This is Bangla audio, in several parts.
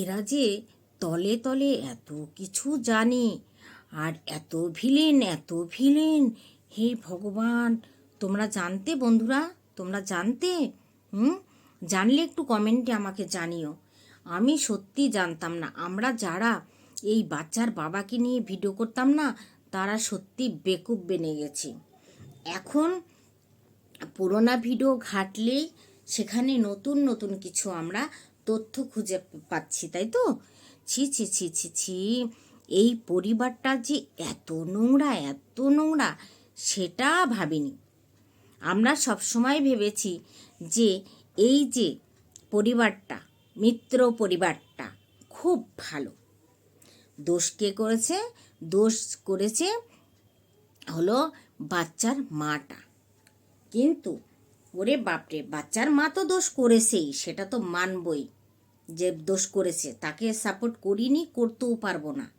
এরা যে তলে তলে এত কিছু জানে, আর এত ভিলেন এত ভিলেন। হে ভগবান, তোমরা জানতে বন্ধুরা, তোমরা জানতে? হুম? জানলে একটু কমেন্টে আমাকে জানিও। আমি সত্যি জানতাম না। আমরা যারা এই বাচ্চার বাবাকে নিয়ে ভিডিও করতাম না, তারা সত্যি বেকুব বেনে গেছি। এখন পুরোনা ভিডিও ঘাটলেই সেখানে নতুন নতুন কিছু আমরা তথ্য খুঁজে পাচ্ছি, তাই তো? ছি ছি ছি ছি ছি, এই পরিবারটা যে এত নোংরা এত নোংরা, সেটা ভাবিনি। আমরা সবসময় ভেবেছি যে এই যে পরিবারটা, মিত্র পরিবারটা খুব ভালো। দোষ কে করেছে? দোষ করেছে হলো বাচ্চার মাটা। কিন্তু ওরে বাপরে, বাচ্চার মা তো দোষ করেছেই, সেটা তো মানবই। যে দোষ করেছে, তাকে সাপোর্ট করিনি, করতেও পারব না।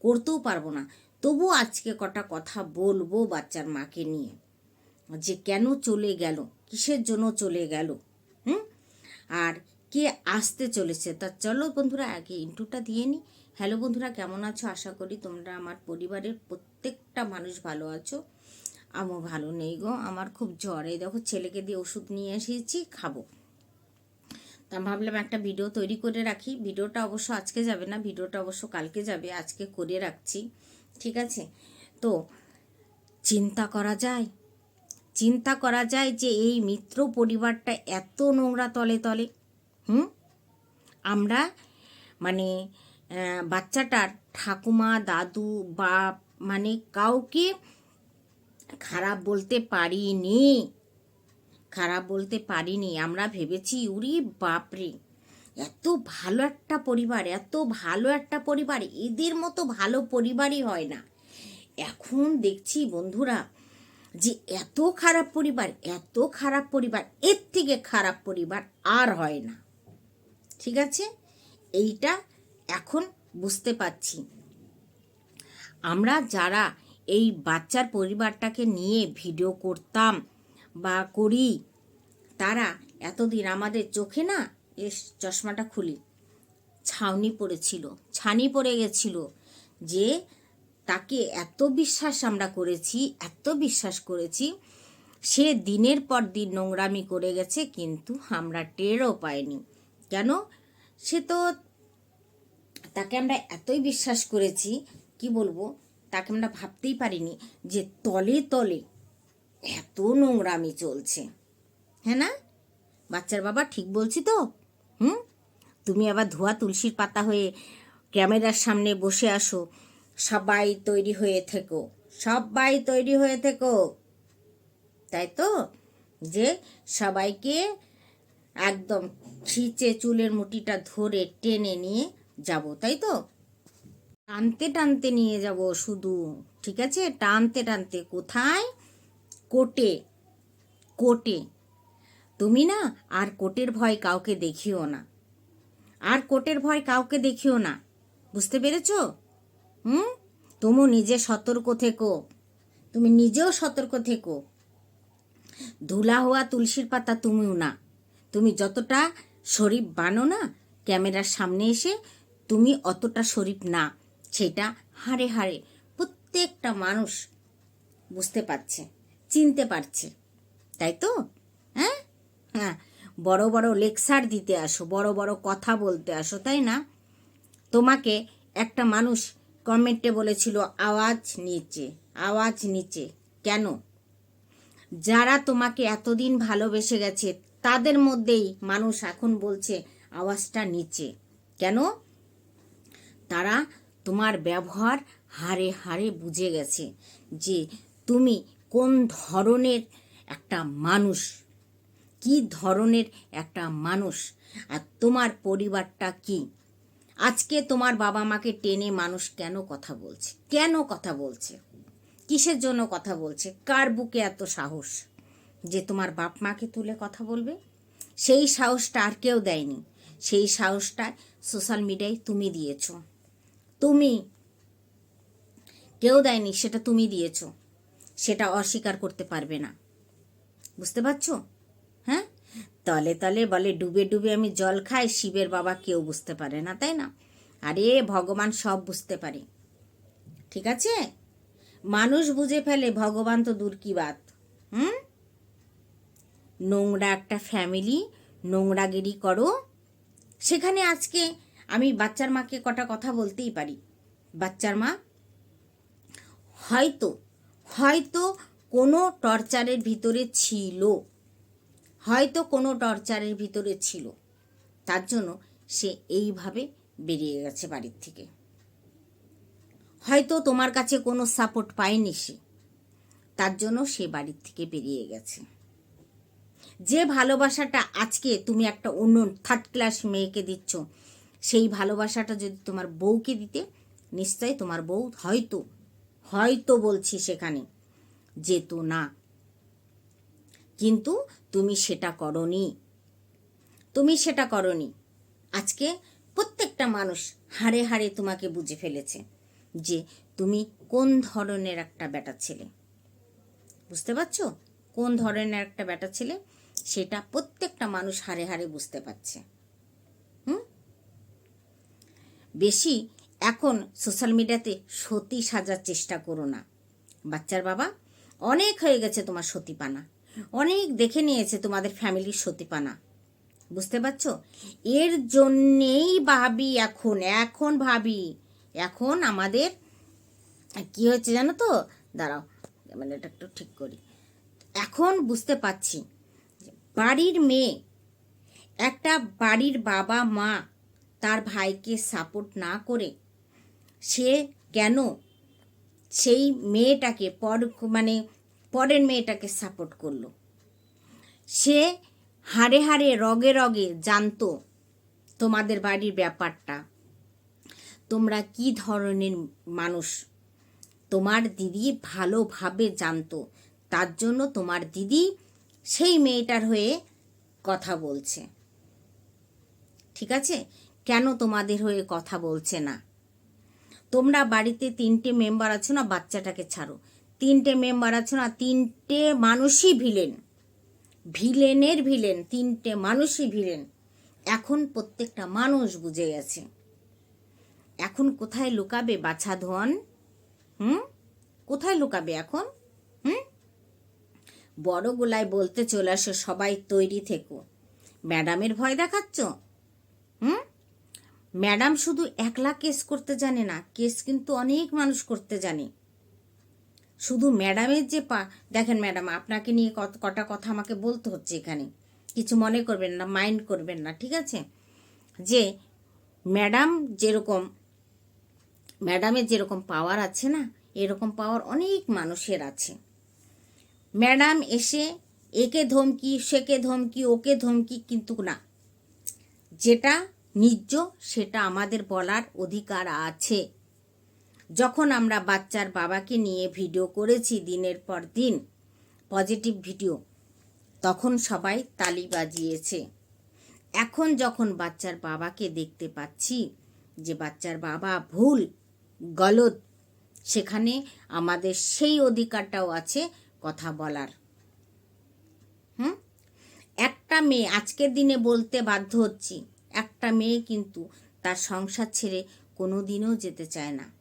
করতেও পারব না। তবু আজকে কটা কথা বলব বাচ্চার মাকে নিয়ে। যে কেন চলে গেল, কিসের জন্য চলে গেল, হুম? আর কে আসতে চলেছে, তা চলো বন্ধুরা, আগে ইন্টুটা দিয়ে নিই হ্যালো বন্ধুরা, কেমন আছো? আশা করি তোমরা আমার পরিবারের প্রত্যেকটা মানুষ ভালো আছো। আমিও ভালো নেই গো, আমার খুব জ্বর। এই দেখো, ছেলেকে দিয়ে ওষুধ নিয়ে এসেছি, খাব। তা ভাবলাম একটা ভিডিও তৈরি করে রাখি। ভিডিওটা অবশ্য আজকে যাবে না, ভিডিওটা অবশ্য কালকে যাবে, আজকে করে রাখছি, ঠিক আছে? তো, চিন্তা করা যায়, চিন্তা করা যায় যে এই মিত্র পরিবারটা এত নোংরা তলে তলে, হুম? আমরা মানে বাচ্চাটার ঠাকুমা, দাদু, বাপ মানে কাউকে খারাপ বলতে পারিনি। খারাপ বলতে পারিনি। আমরা ভেবেছি, উরি বাপরে, এত ভালো একটা পরিবার, এত ভালো একটা পরিবার, এদের মতো ভালো পরিবারই হয় না। এখন দেখছি বন্ধুরা, যে এত খারাপ পরিবার, এত খারাপ পরিবার, এর থেকে খারাপ পরিবার আর হয় না। ঠিক আছে? এইটা এখন বুঝতে পারছি। আমরা যারা এই বাচ্চার পরিবারটাকে নিয়ে ভিডিও করতাম বা করি। তারা এতদিন আমাদের চোখে না এ চশমাটা খুলি, ছাউনি পড়েছিল, ছানি পড়ে গেছিল যে তাকে এত বিশ্বাস আমরা করেছি, এত বিশ্বাস করেছি, সে দিনের পর দিন নোংরামি করে গেছে কিন্তু আমরা টেরও পাইনি। কেন? সে তো তাকে আমরা এতই বিশ্বাস করেছি, কি বলব? তাকে আমরা ভাবতেই পারিনি যে তলে তলে এত নোংরামি চলছে। হ্যাঁ না? বাচ্চার বাবা ঠিক বলছি তো? হুম? তুমি আবার ধোয়া তুলসীর পাতা হয়ে ক্যামেরার সামনে বসে আসো। সবাই তৈরি হয়ে থেকো। সবাই তৈরি হয়ে থেকো। তাই তো? যে সবাইকে একদম খিচে চুলের মুটিটা ধরে টেনে নিয়ে যাব, তাই তো? টানতে টানতে নিয়ে যাব শুধু, ঠিক আছে? টানতে টানতে। কোথায়? কোটে। কোটে। তুমি না আর কোটের ভয় কাউকে দেখিও না। আর কোটের ভয় কাউকে দেখিও না। বুঝতে পেরেছ? হুম? তুমি নিজে সতর্ক থেকো। তুমি নিজেও সতর্ক থেকো। ধুলা হওয়া তুলসীর পাতা তুমিও না। তুমি যতটা শরীফ বানো না, ক্যামেরার সামনে এসে তুমি অতটা শরীফ না। সেটা হাড়ে হাড়ে প্রত্যেকটা মানুষ বুঝতে পারছে, চিনতে পারছে। তাই তো? হ্যাঁ? হ্যাঁ। বড় বড় লেকচার দিতে আসো, বড় বড় কথা বলতে আসো, তাই না? তোমাকে একটা মানুষ কমেন্টে বলেছিল, আওয়াজ নিচে আওয়াজ নিচে। কেন? যারা তোমাকে এতদিন ভালোবেসে গেছে, তাদের মধ্যেই মানুষ এখন বলছে, আওয়াজটা নিচে। কেন? তারা তোমার ব্যবহার হারে হারে বুঝে গেছে যে তুমি কোন ধরনের একটা মানুষ। কি ধরনের একটা মানুষ? আর তোমার পরিবারটা কি? আজকে তোমার বাবা মাকে টেনে মানুষ কেন কথা বলছে? কেন কথা বলছে? কিসের জন্য কথা বলছে? কার বুকে এত সাহস যে তোমার বাপ মাকে তুলে কথা বলবে? সেই সাহসটা আর কেউ দেয়নি। সেই সাহসটা সোশ্যাল মিডিয়ায় তুমি দিয়েছ। তুমি। কেউ দেয়নি, সেটা তুমি দিয়েছ। সেটা অস্বীকার করতে পারবে না। বুঝতে পারছ? হ্যাঁ? তলে তলে বলে, ডুবে ডুবে আমি জল খাই, শিবের বাবা কেউ বুঝতে পারে না, তাই না? আরে, ভগবান সব বুঝতে পারে। ঠিক আছে? মানুষ বুঝে ফেলে, ভগবান তো দূর কি বাত, হুম? নোংরা একটা ফ্যামিলি নোংরাগিরি করো। সেখানে আজকে আমি বাচ্চার মাকে কটা কথা বলতেই পারি। বাচ্চার মা, হয়তো হয়তো কোনো টর্চারের ভিতরে ছিল। হয়তো কোনো টর্চারের ভিতরে ছিল। তার জন্য সে এইভাবে বেরিয়ে গেছে বাড়ির থেকে। হয়তো তোমার কাছে কোনো সাপোর্ট পায়নি সে। তার জন্য সে বাড়ির থেকে বেরিয়ে গেছে। যে ভালোবাসাটা আজকে তুমি একটা অন্য থার্ড ক্লাস মেয়েকে দিচ্ছ সেই ভালোবাসাটা যদি তোমার বউকে দিতে, নিশ্চয় তোমার বউ হয়তো হয়তো বলছি সেখানে, যেত না। কিন্তু তুমি সেটা করনি। তুমি সেটা করনি। আজকে প্রত্যেকটা মানুষ হাড়ে হাড়ে তোমাকে বুঝে ফেলেছে যে তুমি কোন ধরনের একটা বেটা ছেলে। বুঝতে পারছ? কোন ধরনের একটা বেটা ছেলে? সেটা প্রত্যেকটা মানুষ হারে হারে বুঝতে পারছে হুম বেশি এখন সোশ্যাল মিডিয়াতে সতী সাজার চেষ্টা করো না। বাচ্চার বাবা, অনেক হয়ে গেছে তোমার সতীপানা। অনেক দেখে নিয়েছে তোমাদের ফ্যামিলির সতীপানা। বুঝতে পারছ? এর জন্যেই ভাবি এখন এখন ভাবি। এখন আমাদের, কি হয়েছে জানো তো? দাঁড়াও মানে এটা একটু ঠিক করি। এখন বুঝতে পারছি বাড়ির মেয়ে, একটা বাড়ির বাবা মা তার ভাইকে সাপোর্ট না করে সে কেন সেই মেয়েটাকে পর মানে পরের মেয়েটাকে সাপোর্ট করল। সে হাড়ে হাড়ে, রগে রগে জানতো তোমাদের বাড়ির ব্যাপারটা। তোমরা কি ধরনের মানুষ? তোমার দিদি ভালোভাবে জানতো। তার জন্য তোমার দিদি সেই মেয়েটার হয়ে কথা বলছে। ঠিক আছে? কেন তোমাদের হয়ে কথা বলছে না? তোমরা বাড়িতে তিনটে মেম্বার আছো না, বাচ্চাটাকে ছাড়ো। তিনটে মেম্বার আছো না, তিনটে মানুষই ভিলেন। ভিলেনের ভিলেন, তিনটে মানুষই ভিলেন। এখন প্রত্যেকটা মানুষ বুঝে গেছে। এখন কোথায় লুকাবে বাছা ধন হুম? কোথায় লুকাবে এখন? হুম? বড় গোলায় বলতে চলে আসো, সবাই তৈরি থেকো। ম্যাডামের ভয় দেখাচ্ছ? হুম? ম্যাডাম শুধু একলা কেস করতে জানে না, কেস কিন্তু অনেক মানুষ করতে জানে। শুধু ম্যাডামের যে পা, দেখেন ম্যাডাম, আপনাকে নিয়ে কত, কটা কথা আমাকে বলতে হচ্ছে এখানে। কিছু মনে করবেন না, মাইন্ড করবেন না, ঠিক আছে? যে ম্যাডাম যেরকম, ম্যাডামের যেরকম পাওয়ার আছে না, এরকম পাওয়ার অনেক মানুষের আছে। ম্যাডাম এসে একে ধমকি, সেকে ধমকি, ওকে ধমকি কিন্তু না। যেটা নিজ সেটা আমাদের বলার অধিকার আছে। যখন আমরা বাচ্চার বাবাকে নিয়ে ভিডিও করেছি দিনের পর দিন, পজিটিভ ভিডিও, তখন সবাই তালি বাজিয়েছে। এখন যখন বাচ্চার বাবাকে দেখতে পাচ্ছি যে বাচ্চার বাবা ভুল গলত সেখানে আমাদের সেই অধিকারটাও আছে কথা বলার। হুম? একটা মেয়ে আজকের দিনে বলতে বাধ্য হচ্ছি একটা মেয়ে কিন্তু তার সংসার ছেড়ে কোনো দিনও যেতে চায় না।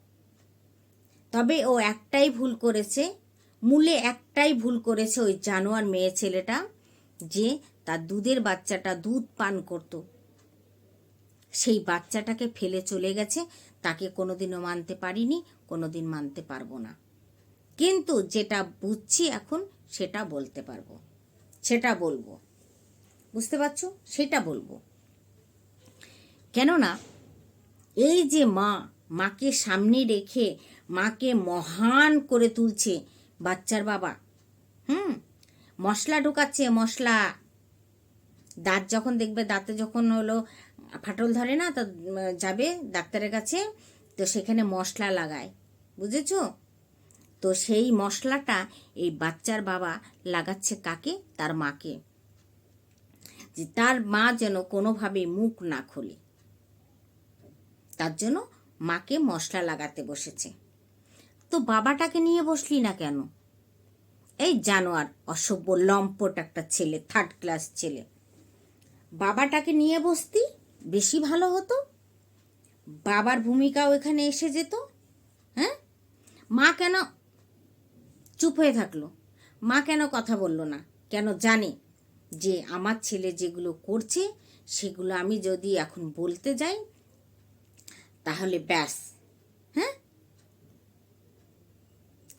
তবে ও একটাই ভুল করেছে, মূলে একটাই ভুল করেছে ওই জানোয়ার মেয়ে ছেলেটা যে তার দুধের বাচ্চাটা দুধ পান করত। সেই বাচ্চাটাকে ফেলে চলে গেছে, তাকে কোনোদিনও মানতে পারিনি, কোনোদিন মানতে পারব না। কিন্তু যেটা বুঝছি এখন, সেটা বলতে পারব। সেটা বলব। বুঝতে পারছ? সেটা বলব। কেননা এই যে মা, মাকে সামনে রেখে মাকে মহান করে তুলছে বাচ্চার বাবা, হুম? মশলা ঢোকাচ্ছে, মশলা। দাঁত যখন দেখবে, দাঁতে যখন হলো ফাটল ধরে না, তো যাবে ডাক্তারের কাছে, তো সেখানে মশলা লাগায়, বুঝেছ? তো সেই মশলাটা এই বাচ্চার বাবা লাগাচ্ছে কাকে? তার মাকে। যে তার মা যেন কোনোভাবে মুখ না খোলে। তার জন্য মাকে মশলা লাগাতে বসেছে। তো বাবাটাকে নিয়ে বসলি না কেন? এই জানোয়ার, অসভ্য, লম্পট একটা ছেলে থার্ড ক্লাস ছেলে। বাবাটাকে নিয়ে বসতি, বেশি ভালো হতো? বাবার ভূমিকাও এখানে এসে যেত? হ্যাঁ? মা কেন চুপ হয়ে থাকল? মা কেন কথা বলল না? কেন জানে যে আমার ছেলে যেগুলো করছে, সেগুলো আমি যদি এখন বলতে যাই তাহলে ব্যাস। হ্যাঁ?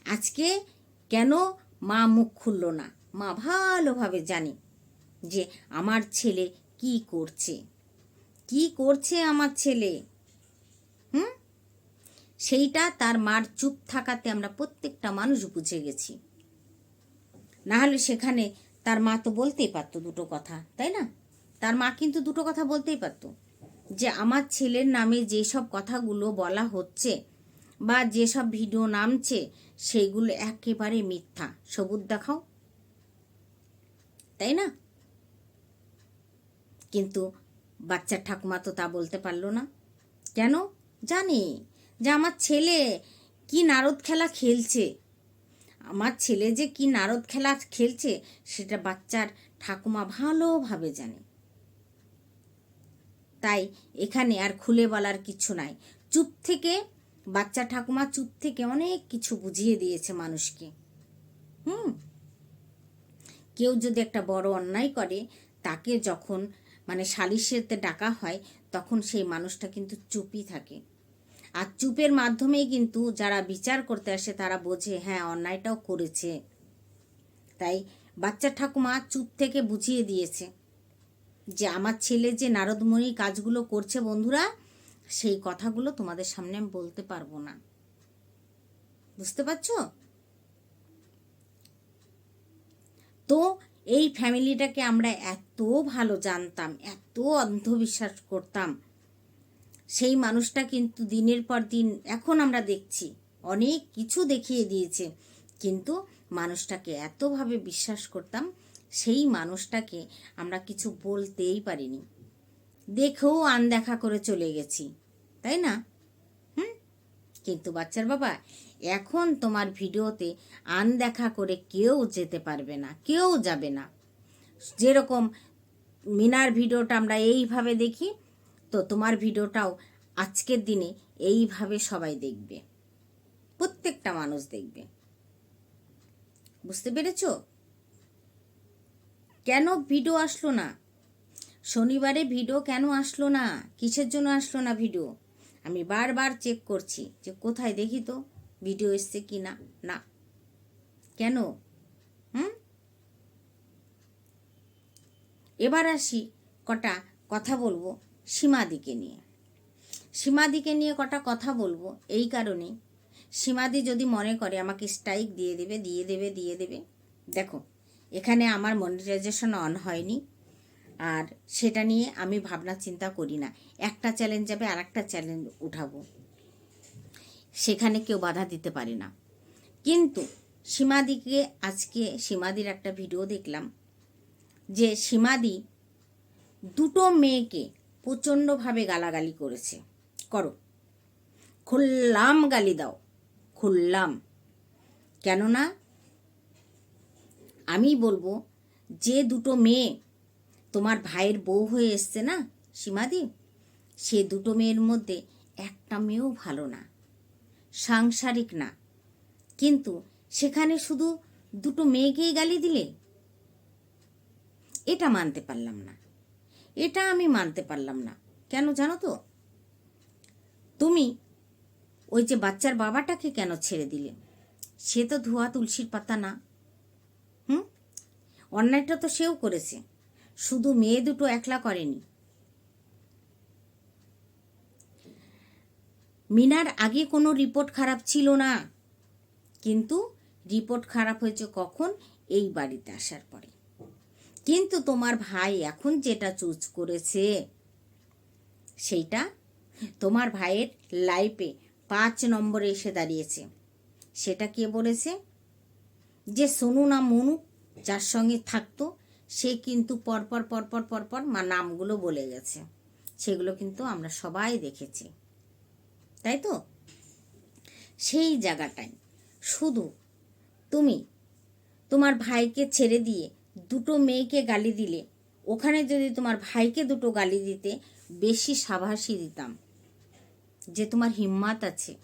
আজকে কেন মা মুখ খুললো না? মা ভালোভাবে জানে যে আমার ছেলে কি করছে। কি করছে আমার ছেলে? হুম? সেইটা তার মার চুপ থাকাতে আমরা প্রত্যেকটা মানুষ বুঝে গেছি। না হলে সেখানে তার মা তো বলতেই পারতো দুটো কথা, তাই না? তার মা কিন্তু দুটো কথা বলতেই পারতো। যে আমার ছেলের নামে যেসব কথাগুলো বলা হচ্ছে বা যেসব ভিডিও নামছে সেইগুলো একেবারে মিথ্যা। সবুজ দেখাও। তাই না? কিন্তু বাচ্চার ঠাকুমা তো তা বলতে পারল না। কেন? জানি যে আমার ছেলে কি নারদ খেলা খেলছে। আমার ছেলে যে কি নারদ খেলা খেলছে, সেটা বাচ্চার ঠাকুমা ভালোভাবে জানে। তাই এখানে আর খুলে বলার কিছু নাই। চুপ থেকে, বাচ্চা ঠাকুমা চুপ থেকে অনেক কিছু বুঝিয়ে দিয়েছে মানুষকে। হুম। কেউ যদি একটা বড় অন্যায় করে, তাকে যখন মানে সালিশেতে ডাকা হয়, তখন সেই মানুষটা কিন্তু চুপই থাকে। আর চুপের মাধ্যমেই কিন্তু যারা বিচার করতে আসে, তারা বোঝে হ্যাঁ অন্যায়টাও করেছে। তাই বাচ্চা ঠাকুমা চুপ থেকে বুঝিয়ে দিয়েছে। যে আমার ছেলে যে নারদমণি কাজগুলো করছে বন্ধুরা, সেই কথাগুলো তোমাদের সামনে আমি বলতে পারব না। বুঝতে পারছ? তো এই ফ্যামিলিটাকে আমরা এত ভালো জানতাম, এত অন্ধবিশ্বাস করতাম। সেই মানুষটা কিন্তু দিনের পর দিন, এখন আমরা দেখছি, অনেক কিছু দেখিয়ে দিয়েছে। কিন্তু মানুষটাকে এতভাবে বিশ্বাস করতাম সেই মানুষটাকে আমরা কিছু বলতেই পারিনি। দেখেও আনদেখা করে চলে গেছি, তাই না? হুম? কিন্তু বাচ্চার বাবা, এখন তোমার ভিডিওতে আনদেখা করে কেউ যেতে পারবে না, কেউ যাবে না। যেরকম মিনার ভিডিওটা আমরা এইভাবে দেখি, তো তোমার ভিডিওটাও আজকের দিনে এইভাবে সবাই দেখবে, প্রত্যেকটা মানুষ দেখবে। বুঝতে পেরেছ? কেন ভিডিও আসলো না? শনিবারে ভিডিও কেন আসলো না? কিসের জন্য আসলো না ভিডিও? আমি বারবার চেক করছি যে কোথায় দেখি তো ভিডিও এসছে কি না? না। কেন? হুম? এবার আসি কটা কথা বলব সীমাদিকে নিয়ে। সীমাদিকে নিয়ে কটা কথা বলব এই কারণে সীমাদি যদি মনে করে আমাকে স্ট্রাইক দিয়ে দেবে দিয়ে দেবে দিয়ে দেবে, দেখো এখানে আমার মনিটাইজেশন অন হয়নি। আর সেটা নিয়ে আমি ভাবনা চিন্তা করি না। একটা চ্যালেঞ্জ যাবে আর একটা চ্যালেঞ্জ উঠাবো। সেখানে কেউ বাধা দিতে পারে না। কিন্তু সীমাদিকে, আজকে সীমাদির একটা ভিডিও দেখলাম যে সীমাদি দুটো মেয়েকে প্রচণ্ডভাবে গালাগালি করেছে। করো। খুললাম গালি দাও। খুললাম। কেননা আমি বলব, যে দুটো মেয়ে তোমার ভাইয়ের বউ হয়ে এসছে না, সীমাদি? সে দুটো মেয়ের মধ্যে একটা মেয়েও ভালো না, সাংসারিক না। কিন্তু সেখানে শুধু দুটো মেয়েকেই গালি দিলে? এটা মানতে পারলাম না। এটা আমি মানতে পারলাম না। কেন জানো তো? তুমি ওই যে বাচ্চার বাবাটাকে কেন ছেড়ে দিলে? সে তো ধোয়া তুলসীর পাতা না। হুম? অন্যায়টা তো সেও করেছে। শুধু মেয়ে দুটো একলা করেনি। মিনার আগে কোনো রিপোর্ট খারাপ ছিল না। কিন্তু রিপোর্ট খারাপ হয়েছে কখন? এই বাড়িতে আসার পরে। কিন্তু তোমার ভাই এখন যেটা চুজ করেছে, সেইটা তোমার ভাইয়ের লাইফে পাঁচ নম্বরে এসে দাঁড়িয়েছে। সেটা কে বলেছে? যে সোনু না মনু, যার সঙ্গে থাকতো, সে কিন্তু পরপর পরপর পরপর মা নামগুলো বলে গেছে। সেগুলো কিন্তু আমরা সবাই দেখেছি। তাই তো? সেই জায়গাটায় শুধু তুমি তোমার ভাইকে ছেড়ে দিয়ে দুটো মেয়েকে গালি দিলে, ওখানে যদি তোমার ভাইকে দুটো গালি দিতে বেশি সাবাসী দিতাম, যে তোমার হিম্মাত আছে।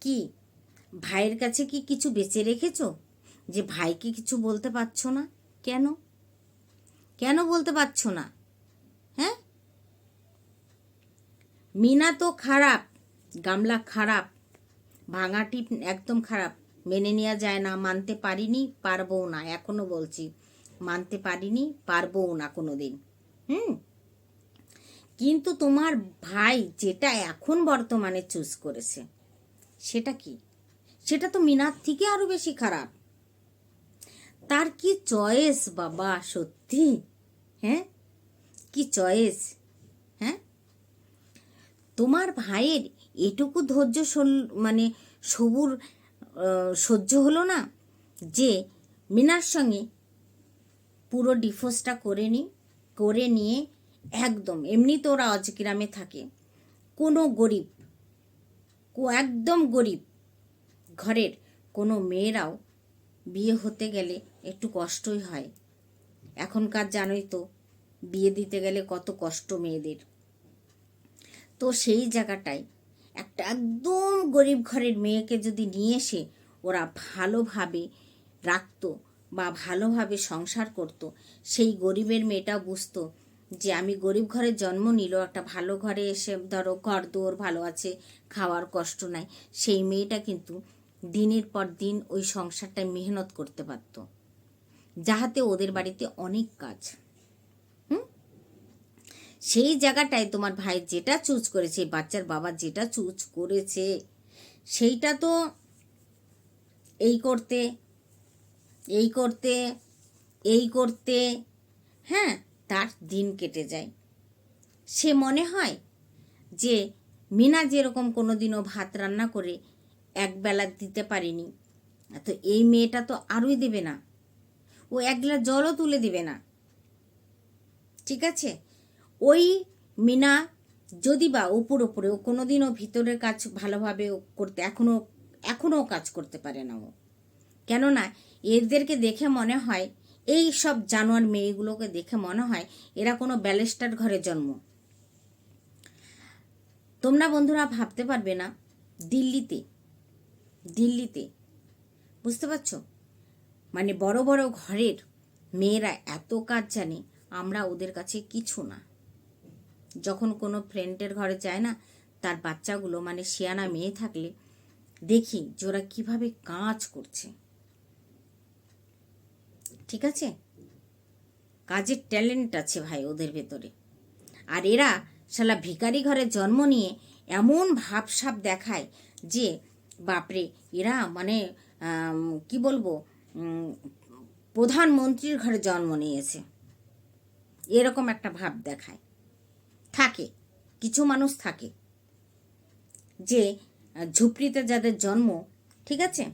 কি? ভাইয়ের কাছে কি কিছু বেঁচে রেখেছো? যে ভাইকে কিছু বলতে পারছ না? কেন? কেন বলতে পারছ না? হ্যাঁ? মিনা তো খারাপ, গামলা খারাপ, ভাঙা টিপ একদম খারাপ, মেনে নেওয়া যায় না, মানতে পারিনি, পারবও না, এখনও বলছি, মানতে পারিনি, পারবও না কোনো দিন হুম? কিন্তু তোমার ভাই যেটা এখন বর্তমানে চুজ করেছে, সেটা কি? সেটা তো মিনার থেকে আরও বেশি খারাপ। তার কি চয়েস বাবা, সত্যি? হ্যাঁ? কি চয়েস? হ্যাঁ? তোমার ভাইয়ের এটুকু ধৈর্য মানে সবুর সহ্য হলো না যে মিনার সঙ্গে পুরো ডিফোর্সটা করে নি, করে নিয়ে একদম, এমনি তো ওরা অজগ্রামে থাকে। কোনো গরিব একদম গরিব ঘরের কোনো মেয়েরাও বিয়ে হতে গেলে একটু কষ্টই হয়। এখনকার জানোই তো, বিয়ে দিতে গেলে কত কষ্ট মেয়েদের। তো সেই জায়গাটায় একটা একদম গরিব ঘরের মেয়েকে যদি নিয়ে এসে ওরা ভালোভাবে রাখতো বা ভালোভাবে সংসার করতো, সেই গরিবের মেয়েটা বুঝতো যে আমি গরিব ঘরে জন্ম নিল, একটা ভালো ঘরে এসে ধরো ঘর দোর ভালো আছে, খাওয়ার কষ্ট নাই, সেই মেয়েটা কিন্তু দিনের পর দিন ওই সংসারটায় মেহনত করতে পারতো। যাহাতে ওদের বাড়িতে অনেক কাজ। সেই জায়গাটায় তোমার ভাই যেটা চুজ করেছে, বাচ্চার বাবা যেটা চুজ করেছে, সেইটা তো এই করতে এই করতে এই করতে হ্যাঁ তার দিন কেটে যায়। সে মনে হয় যে মিনা যেরকম কোনো দিনও ভাত রান্না করে একবেলা দিতে পারিনি। তো এই মেয়েটা তো আরোই দেবে না। ও এক গ্লাস জলও তুলে দেবে না। ঠিক আছে? ওই মিনা যদি বা উপর উপরে ও কোনোদিনও ভিতরের কাজ ভালোভাবে করতে এখনও এখনও কাজ করতে পারে না ও। কেননা এদেরকে দেখে মনে হয়, এই সব জানোয়ার মেয়েগুলোকে দেখে মনে হয় এরা কোনো ব্যালেস্টার ঘরে জন্ম। তোমরা বন্ধুরা ভাবতে পারবে না, দিল্লিতে দিল্লিতে। বুঝতে পারছ? মানে বড় বড় ঘরের মেয়েরা এত কাজ জানে, আমরা ওদের কাছে কিছু না। যখন কোনো ফ্রেন্ডের ঘরে যায় না, তার বাচ্চাগুলো মানে শিয়ানা মেয়ে থাকলে দেখি যে ওরা কীভাবে কাজ করছে। ঠিক আছে? কাজের ট্যালেন্ট আছে ভাই ওদের ভেতরে। আর এরা শালা ভিখারি ঘরে জন্ম নিয়ে এমন ভাবসাব দেখায় যে বাপরে, এরা মানে কি বলব প্রধানমন্ত্রীর ঘরে জন্ম নিয়েছে। এরকম একটা ভাব দেখায়। থাকে, কিছু মানুষ থাকে, যে, ঝুপড়িতে যাদের জন্ম, ঠিক আছে?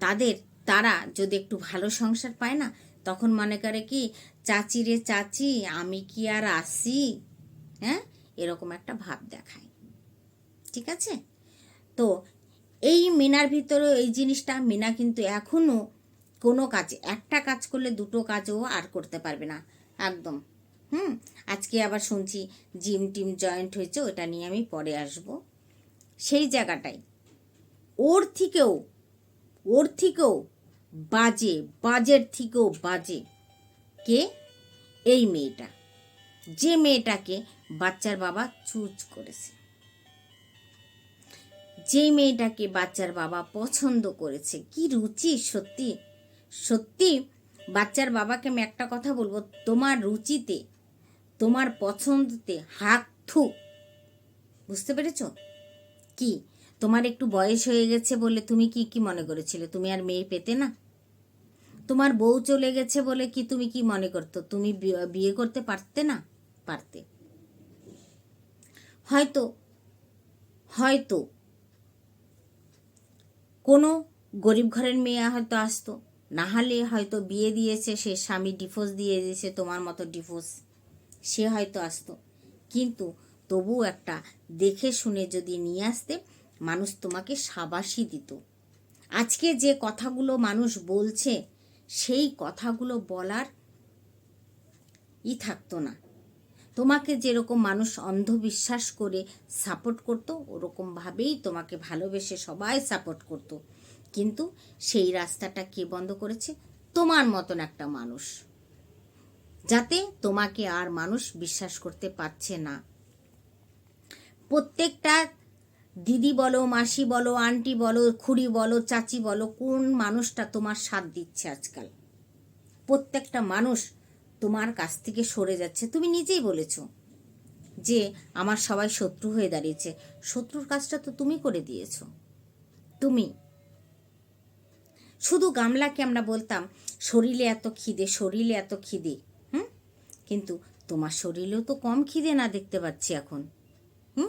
তাদের, তারা যদি একটু ভালো সংসার পায় না, তখন মনে করে কি, চাচি রে চাচি, আমি কি আর আসি? হ্যাঁ? এরকম একটা ভাব দেখায়। ঠিক আছে? তো এই মিনার ভিতরে এই জিনিসটা, মিনা কিন্তু এখনও কোনো কাজ, একটা কাজ করলে দুটো কাজও আর করতে পারবে না, একদম। হুম, আজকে আবার শুনছি জিম টিম জয়েন্ট হয়েছে, ওটা নিয়ে আমি পরে আসব। সেই জায়গাটায় ওর থেকেও ওর থেকেও বাজে, বাজের থেকেও বাজে কে? এই মেয়েটা। যে মেয়েটাকে বাচ্চার বাবা চুজ করেছে। যে মেয়েটাকে বাচ্চার বাবা পছন্দ করেছে, কি রুচি? সত্যি? সত্যি? বাচ্চার বাবাকে আমি একটা কথা বলব, তোমার রুচিতে, তোমার পছন্দতে হাক থু বুঝতে পেরেছ? কি? তোমার একটু বয়স হয়ে গেছে বলে তুমি কি কি মনে করেছিলে? তুমি আর মেয়ে পেতে না? তোমার বউ চলে গেছে বলে কি তুমি কি মনে করতো? তুমি বিয়ে করতে পারতে না? পারতে। হয়তো হয়তো কোনো গরিব ঘরের মেয়ে হয়তো আসতো। না হলে হয়তো বিয়ে দিয়েছে, সে স্বামী ডিভোর্স দিয়ে দিয়েছে, তোমার মতো ডিভোর্স সে হয়তো আসতো। কিন্তু তবুও একটা দেখে শুনে যদি নিয়ে আসতে, মানুষ তোমাকে সাবাসই দিত। আজকে যে কথাগুলো মানুষ বলছে, সেই কথাগুলো বলার ই থাকতো না। তোমাকে যেরকম মানুষ অন্ধবিশ্বাস করে সাপোর্ট করতো, ওরকমভাবেই তোমাকে ভালোবেসে সবাই সাপোর্ট করতো। কিন্তু সেই রাস্তাটা কে বন্ধ করেছে? তোমার মতন একটা মানুষ। যাতে তোমাকে আর মানুষ বিশ্বাস করতে পারছে না। প্রত্যেকটা দিদি বলো, মাসি বলো, আন্টি বলো, খুড়ি বলো, চাচি বলো, কোন মানুষটা তোমার সাথ দিচ্ছে আজকাল? প্রত্যেকটা মানুষ তোমার কাছ থেকে সরে যাচ্ছে। তুমি নিজেই বলেছ যে আমার সবাই শত্রু হয়ে দাঁড়িয়েছে। শত্রুর কাজটা তো তুমি করে দিয়েছ। তুমি। শুধু গামলাকে আমরা বলতাম, শরীরে এত খিদে, শরীরে এত খিদে। হুম? কিন্তু তোমার শরীরেও তো কম খিদে না দেখতে পাচ্ছি এখন। হুম?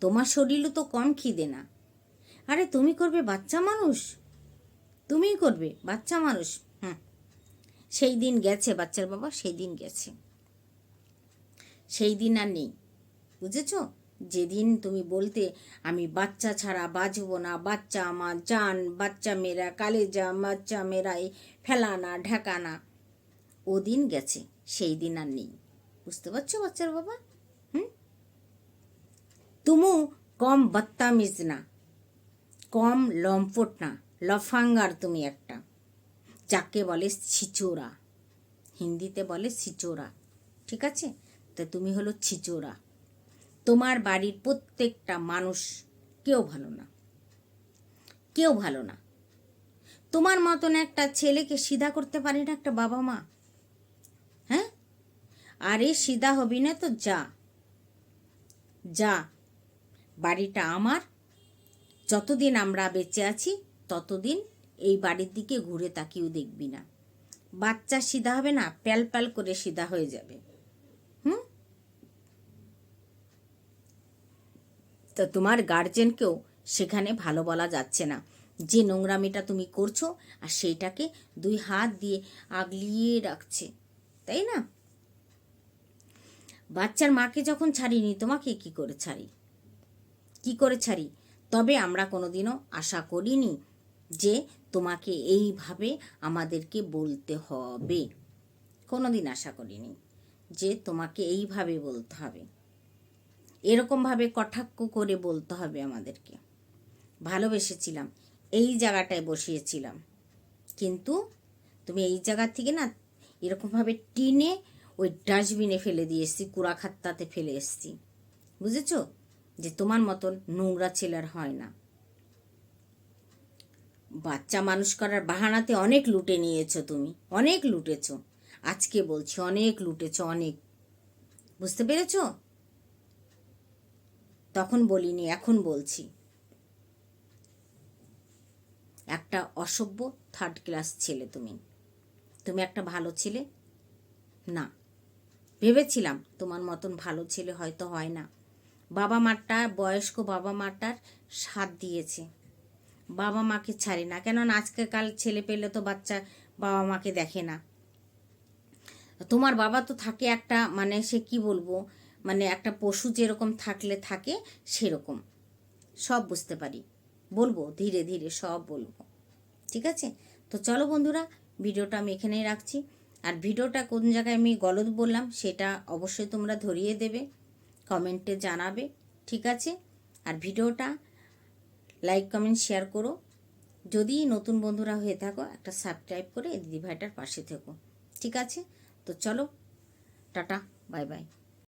তোমার শরীরও তো কম খিদে না। আরে তুমি করবে বাচ্চা মানুষ? তুমিই করবে বাচ্চা মানুষ। সেই দিন গেছে, বাচ্চার বাবা সেই দিন গেছে। সেই দিন আর নেই, বুঝেছ? যেদিন তুমি বলতে, আমি বাচ্চা ছাড়া বাঁচবো না, বাচ্চা আমার জান, বাচ্চা মেয়েরা কালেজা, বাচ্চা মেয়েরাই ফেলানা, ঢাকানা। ও দিন গেছে, সেই দিন আর নেই। বুঝতে পারছ বাচ্চার বাবা? হুম? তুমু, কম বত্তামিজ না, কম লম্পট না, লফাঙ্গার তুমি একটা। যাকে বলে ছিচোরা। হিন্দিতে বলে ছিচোরা। ঠিক আছে? তা তুমি হলো ছিচোরা। তোমার বাড়ির প্রত্যেকটা মানুষ কেউ ভালো না। কেউ ভালো না। তোমার মতন একটা ছেলেকে সিধা করতে পারে না একটা বাবা মা। হ্যাঁ? আরে সিধা হবি না তো যা। যা। বাড়িটা আমার। যতদিন আমরা বেঁচে আছি, ততদিন এই বাড়ির দিকে ঘুরে তাকিয়েও দেখবি না। বাচ্চা সিধা হবে না প্যাল প্যাল করে সিধা হয়ে যাবে। হুম? তো তোমার গার্জেনকেও সেখানে ভালো বলা যাচ্ছে না। যে নোংরামিটা তুমি করছ আর সেইটাকে দুই হাত দিয়ে আগলিয়ে রাখছে, তাই না? বাচ্চার মাকে যখন ছাড়িনি, তোমাকে কি করে ছাড়ি? কি করে ছাড়ি? তবে আমরা কোনোদিনও আশা করিনি যে তোমাকে এইভাবে আমাদেরকে বলতে হবে। কোনোদিন আশা করিনি যে তোমাকে এইভাবে বলতে হবে। এরকমভাবে কটাক্ষ করে বলতে হবে আমাদেরকে। ভালোবেসেছিলাম, এই জায়গাটায় বসিয়েছিলাম। কিন্তু তুমি এই জায়গা থেকে না এরকমভাবে টিনে ওই ডাস্টবিনে ফেলে দিয়ে এসছি, কুড়াখাত্তাতে ফেলে এসছি। বুঝেছ? যে তোমার মতন নোংরা ছেলের হয় না। বাচ্চা মানুষ করার বাহানাতে অনেক লুটে নিয়েছো তুমি, অনেক লুটেছো। আজকে বলছি অনেক লুটেছ, অনেক। বুঝতে পেরেছ? তখন বলিনি, এখন বলছি। একটা অসভ্য থার্ড ক্লাস ছেলে তুমি। তুমি একটা ভালো ছেলে? না। ভেবেছিলাম তোমার মতন ভালো ছেলে হয়তো হয় না। বাবা মারটা বয়স্ক বাবা মারটার সাথ দিয়েছে। বাবা মাকে ছাড়ে না। কেননা আজকাল ছেলে পেলে তো বাচ্চা বাবা মাকে দেখে না। তোমার বাবা তো থাকে একটা মানে সে কি বলব মানে একটা পশু যেরকম থাকলে থাকে, সেরকম। সব বুঝতে পারি। বলব, ধীরে ধীরে সব বলব। ঠিক আছে? তো চলো বন্ধুরা, ভিডিওটা আমি এখানেই রাখছি। আর ভিডিওটা কোন জায়গায় আমি গলদ বললাম, সেটা অবশ্যই তোমরা ধরিয়ে দেবে, কমেন্টে জানাবে। ঠিক আছে? আর ভিডিওটা লাইক কমেন্ট শেয়ার করো। যদি নতুন বন্ধুরা হয়ে থাকো, একটা সাবস্ক্রাইব করে দিদিভাইটার পাশে থেকো। ঠিক আছে? তো চলো, টাটা বাই বাই